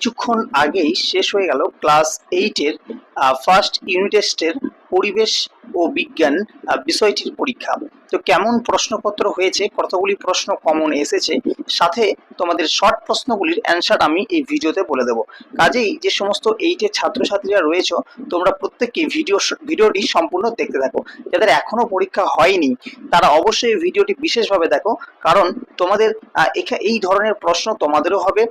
কিছুক্ষণ আগেই শেষ হয়ে গেল ক্লাস এইটের ফার্স্ট ইউনিট টেস্টের পরিবেশ ও বিজ্ঞান বিষয়টির পরীক্ষা। তো কেমন প্রশ্নপত্র হয়েছে, কতগুলি প্রশ্ন কমন এসেছে, সাথে তোমাদের শর্ট প্রশ্নগুলির অ্যান্সার আমি এই ভিডিওতে বলে দেবো। কাজেই যে সমস্ত এইটের ছাত্রছাত্রীরা রয়েছে, তোমরা প্রত্যেককে ভিডিও ভিডিওটি সম্পূর্ণ দেখতে থাকো। যাদের এখনও পরীক্ষা হয়নি, তারা অবশ্যই ভিডিওটি বিশেষভাবে দেখো, কারণ তোমাদের এই ধরনের প্রশ্ন তোমাদেরও হবে।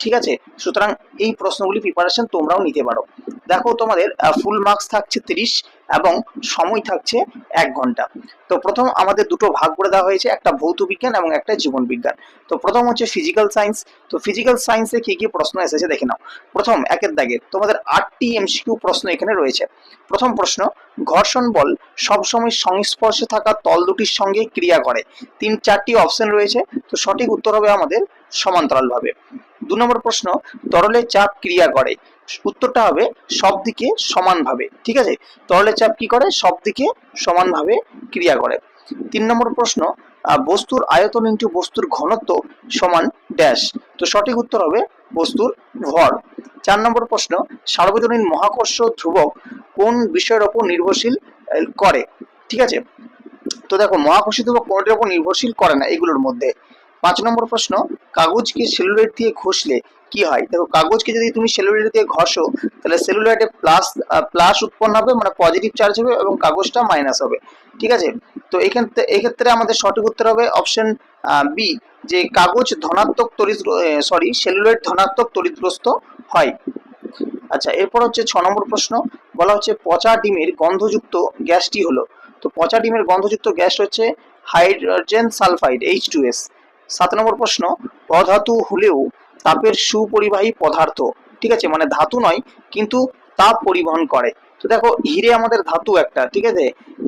ঠিক আছে? সুতরাং এই প্রশ্নগুলি প্রিপারেশন তোমরাও নিতে পারো। দেখো তোমাদের ফুল মার্কস থাকছে তিরিশ এবং সময় থাকছে এক ঘণ্টা। তো প্রথম আমাদের দুটো ভাগ করে দেওয়া হয়েছে, একটা ভৌত বিজ্ঞান এবং একটা জীবন বিজ্ঞান। তো প্রথম হচ্ছে ফিজিক্যাল সায়েন্স তো ফিজিক্যাল সায়েন্সে কি কি প্রশ্ন এসেছে দেখে নাও। প্রথম, একের দাগে তোমাদের আটটি এমসিকিউ প্রশ্ন এখানে রয়েছে। প্রথম প্রশ্ন, ঘর্ষণ বল সবসময় সংস্পর্শে থাকা তল দুটির সঙ্গে ক্রিয়া করে। তিন, চারটি অপশন রয়েছে। তো সঠিক উত্তর হবে আমাদের সমান্তরালভাবে। দু নম্বর প্রশ্ন, তরলে চাপ ক্রিয়া করে। উত্তরটা হবে সব দিকে সমানভাবে, ঠিক আছে? তরলে চাপ কি করে? সব দিকে সমানভাবে ক্রিয়া করে। তিন নম্বর প্রশ্ন বস্তুর আয়তন ইন্টু বস্তুর ঘনত্ব সমান ড্যাশ। তো সঠিক উত্তর হবে বস্তুর ভর। চার নম্বর প্রশ্ন, সার্বজনীন মহাকর্ষ ধ্রুবক কোন বিষয়ের ওপর নির্ভরশীল করে? ঠিক আছে? তো দেখো, মহাকর্ষী ধ্রুবক কোনটির ওপর নির্ভরশীল করে না এগুলোর মধ্যে। পাঁচ নম্বর প্রশ্ন, কাগজকে সেলুলাইট দিয়ে ঘষলে কি হয়? দেখো, কাগজকে যদি তুমি সেলুলাইট দিয়ে ঘষো, তাহলে সেলুলাইটে প্লাস প্লাস উৎপন্ন হবে মানে পজিটিভ চার্জ হবে এবং কাগজটা মাইনাস হবে। ঠিক আছে? তো এখান এক্ষেত্রে আমাদের সঠিক উত্তর হবে অপশন বি যে কাগজ ধনাত্মক তড়িৎ সরি সেলুলাইট ধনাত্মক তড়িৎগ্রস্ত হয়। আচ্ছা এরপর হচ্ছে ছ নম্বর প্রশ্ন, বলা হচ্ছে পচা ডিমের গন্ধযুক্ত গ্যাসটি হলো। তো পচা ডিমের গন্ধযুক্ত গ্যাস হচ্ছে hydrogen sulphide H two S সাত নম্বর প্রশ্ন অধাতু হলেও তাপের সুপরিবাহী পদার্থ, ঠিক আছে? মানে ধাতু নয়, কিন্তু তাপ পরিবহন করে। তো দেখো, হিরে আমাদের ধাতু একটা, ঠিক আছে?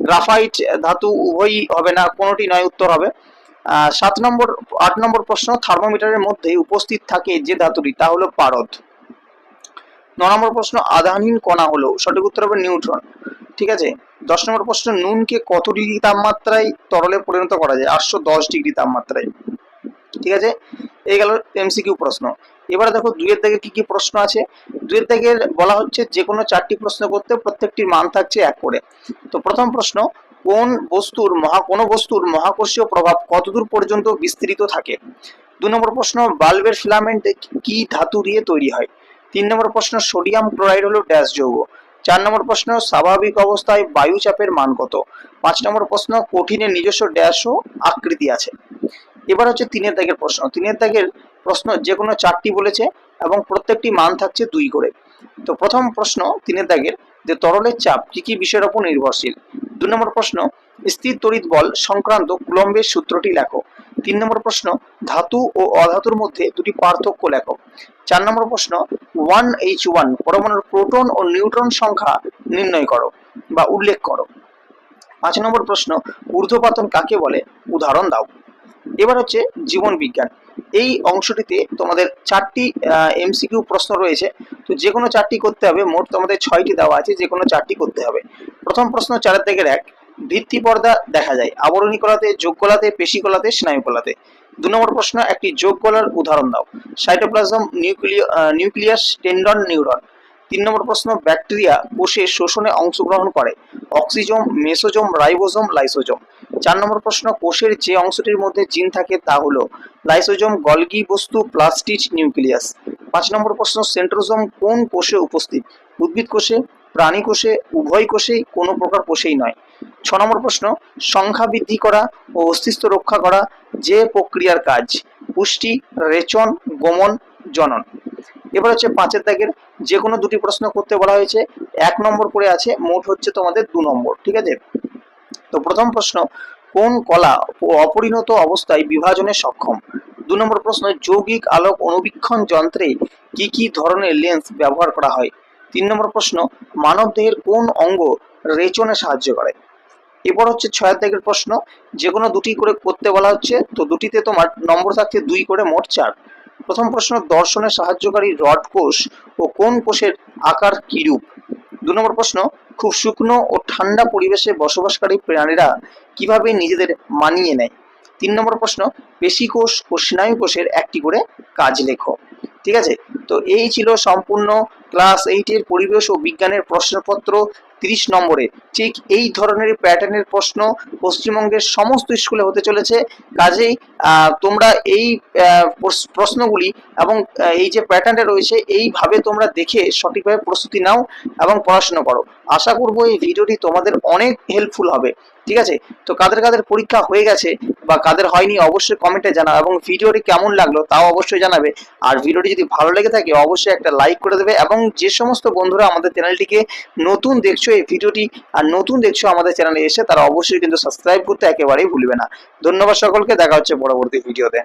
গ্রাফাইট ধাতু উভয়ই হবে না, কোনোটি নয়, উত্তর হবে। সাত নম্বর, আট নম্বর প্রশ্ন, থার্মোমিটারের মধ্যে উপস্থিত থাকে যে ধাতুটি, তা হলো পারদ। ন নম্বর প্রশ্ন, আধানহীন কণা হলো, সঠিক উত্তর হবে নিউট্রন, ঠিক আছে? দশ নম্বর প্রশ্ন, নুনকে কত ডিগ্রি তাপমাত্রায় তরলে পরিণত করা যায়? আটশো দশ ডিগ্রি তাপমাত্রায়। ঠিক আছে? এই গেল এমসিকিউ প্রশ্ন। এবারে দেখো দুইয়ের দাগের কি কি প্রশ্ন আছে? দুইয়ের দাগের বলা হচ্ছে যে কোনো চারটি প্রশ্ন করতে প্রত্যেকটির মান থাকছে এক করে। তো প্রথম প্রশ্ন, কোন বস্তুর মহা, কোন বস্তুর মহাকর্ষীয় প্রভাব কতদূর পর্যন্ত বিস্তৃত থাকে? দু নম্বর প্রশ্ন, বাল্বের ফিলামেন্ট কি ধাতু দিয়ে তৈরি হয়? তিন নম্বর প্রশ্ন, সোডিয়াম ক্লোরাইড হলো ড্যাশ যৌগ। চার নম্বর প্রশ্ন, স্বাভাবিক অবস্থায় বায়ু চাপের মান কত? পাঁচ নম্বর প্রশ্ন, কঠিনের নিজস্ব ড্যাশ ও আকৃতি আছে। এবার হচ্ছে তিনের দাগের প্রশ্ন। তিনের দাগের প্রশ্ন যে কোনো চারটি বলেছে এবং প্রত্যেকটি মান থাকছে দুই করে। তো প্রথম প্রশ্ন তিনের দাগের যে তরলের চাপ কি কি বিষয়ের উপর নির্ভরশীল? দু নম্বর প্রশ্ন, স্থির তড়িৎ বল সংক্রান্ত কুলম্বের সূত্রটি লেখো। তিন নম্বর প্রশ্ন, ধাতু ও অধাতুর মধ্যে দুটি পার্থক্য লেখো। চার নম্বর প্রশ্ন, ওয়ান এইচ ওয়ান পরমাণুর প্রোটন ও নিউট্রন সংখ্যা নির্ণয় করো বা উল্লেখ করো। পাঁচ নম্বর প্রশ্ন, ঊর্ধ্বপাতন কাকে বলে? উদাহরণ দাও। এবার হচ্ছে জীবন বিজ্ঞান। এই অংশটিতে তোমাদের চারটি এমসিকিউ প্রশ্ন রয়েছে। তো যে কোনো চারটি করতে হবে, মোট তোমাদের ছয়টি দেওয়া আছে যে কোনো চারটি করতে হবে। প্রথম প্রশ্ন চারের দিকের এক, ভিত্তি পর্দা দেখা যায়। আবরণী কলাতে, যোগ কলাতে, পেশি কলাতে, স্নায়ু কলাতে। দু নম্বর প্রশ্ন, একটি যোগ কলার উদাহরণ দাও। সাইটোপ্লাজম, নিউক্লিয় নিউক্লিয়াস, টেন্ডন, নিউরন। তিন নম্বর প্রশ্ন, ব্যাকটেরিয়া কোষে শোষণে অংশগ্রহণ করে। Oxysome, mesosome, ribosome, lysosome. চার নম্বর প্রশ্ন, কোষের যে অংশটির মধ্যে জিন থাকে তা হলো লাইসোজোম, গলগি বস্তু, প্লাস্টিড, নিউক্লিয়াস। পাঁচ নম্বর প্রশ্ন, সেন্ট্রোজোম কোন কোষে উপস্থিত? উদ্ভিদ কোষে, প্রাণী কোষে, উভয় কোষেই, কোনো প্রকার কোষেই নয়। ছ নম্বর প্রশ্ন, সংখ্যা বৃদ্ধি করা ও অস্তিত্ব রক্ষা করা যে প্রক্রিয়ার কাজ? পুষ্টি, রেচন, গমন, জনন। এবার হচ্ছে পাঁচের দাগের যে কোনো দুটি প্রশ্ন করতে বলা হয়েছে, এক নম্বর করে আছে, মোট হচ্ছে তোমাদের দু নম্বর, ঠিক আছে? তো প্রথম প্রশ্ন, কোন কলা অপরিণত অবস্থায় বিভাজনে সক্ষম? দু নম্বর প্রশ্ন, যৌগিক আলোক অনুবীক্ষণ যন্ত্রে কি কি ধরনের লেন্স ব্যবহার করা হয়? তিন নম্বর প্রশ্ন, মানব দেহের কোন অঙ্গ রেচনে সাহায্য করে? এরপর হচ্ছে ছয়ের দাগের প্রশ্ন যে কোনো দুটি করে করতে বলা হচ্ছে, তো দুটিতে তোমার নম্বর থাকছে দুই করে মোট চার। প্রথম প্রশ্ন, দর্শনে সাহায্যকারী রড কোষ ও কোন কোষের আকার কিরূপ? দু নম্বর প্রশ্ন, খুব শুকনো ও ঠান্ডা পরিবেশে বসবাসকারী প্রাণীরা কীভাবে নিজেদের মানিয়ে নেয়? তিন নম্বর প্রশ্ন, পেশি কোষ ও স্নায়ু কোষের একটি করে কাজ লেখো। ঠিক আছে? তো এই ছিল সম্পূর্ণ ক্লাস এইটের পরিবেশ ও বিজ্ঞানের প্রশ্নপত্র। তিরিশ নম্বরে। ঠিক এই ধরনের প্যাটার্নের প্রশ্ন পশ্চিমবঙ্গের সমস্ত স্কুলে হতে চলেছে। কাজেই তোমরা এই প্রশ্নগুলি এবং এই যে প্যাটার্নটা রয়েছে, এইভাবে তোমরা দেখে সঠিকভাবে প্রস্তুতি নাও এবং পড়াশোনা করো। আশা করব এই ভিডিওটি তোমাদের অনেক হেল্পফুল হবে। ঠিক আছে? তো কাদের কাদের পরীক্ষা হয়ে গেছে বা কাদের হয়নি, অবশ্যই কমেন্টে জানাও এবং ভিডিওটি কেমন লাগল তাও অবশ্যই জানাবে। আর ভিডিওটি যদি ভালো লেগে থাকে, অবশ্যই একটা লাইক করে দেবে এবং যে সমস্ত বন্ধুরা আমাদের চ্যানেলটিকে নতুন দেখছ এই ভিডিওটি আর নতুন দেখছ আমাদের চ্যানেলে এসে, তারা অবশ্যই কিন্তু সাবস্ক্রাইব করতে একেবারেই ভুলবে না। ধন্যবাদ সকলকে, দেখা হচ্ছে পরবর্তী ভিডিওতে।